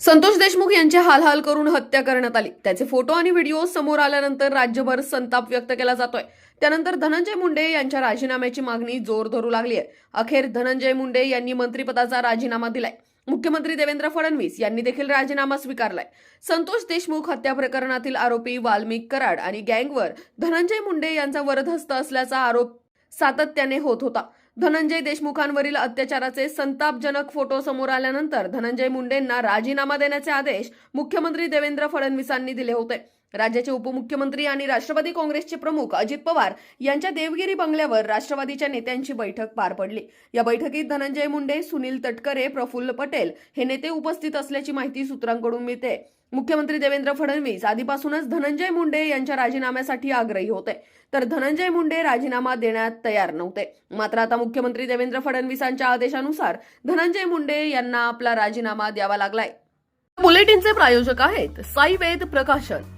संतोष देशमुख यांची हालहाल करून हत्या करण्यात आली. त्याचे फोटो आणि व्हिडिओ समोर आल्यानंतर राज्यभर संताप व्यक्त केला जातोय. त्यानंतर धनंजय मुंडे यांच्या राजीनाम्याची मागणी जोर धरू लागली आहे. अखेर धनंजय मुंडे यांनी मंत्रिपदाचा राजीनामा दिलाय. मुख्यमंत्री देवेंद्र फडणवीस यांनी देखील राजीनामा स्वीकारलाय. संतोष देशमुख हत्या प्रकरणातील आरोपी वाल्मिक कराड आणि गँगवर धनंजय मुंडे यांचा वरदहस्त असल्याचा आरोप सातत्याने होत होता. धनंजय देशमुखांवरील अत्याचाराचे संतापजनक फोटो समोर आल्यानंतर धनंजय मुंडेंना राजीनामा देण्याचे आदेश मुख्यमंत्री देवेंद्र फडणवीसांनी दिले होते. राज्याचे उपमुख्यमंत्री आणि राष्ट्रवादी काँग्रेसचे प्रमुख अजित पवार यांच्या देवगिरी बंगल्यावर राष्ट्रवादीच्या नेत्यांची बैठक पार पडली. या बैठकीत धनंजय मुंडे सुनील तटकरे प्रफुल्ल पटेल हे नेते उपस्थित असल्याची माहिती सूत्रांकडून मिळते. मुख्यमंत्री देवेंद्र फडणवीस आधीपासूनच धनंजय मुंडे यांच्या राजीनाम्यासाठी आग्रही होते. तर धनंजय मुंडे राजीनामा देण्यात तयार नव्हते. मात्र आता मुख्यमंत्री देवेंद्र फडणवीसांच्या आदेशानुसार धनंजय मुंडे यांना आपला राजीनामा द्यावा लागलाय. बुलेटिनचे प्रायोजक आहेत साई वेद प्रकाशन.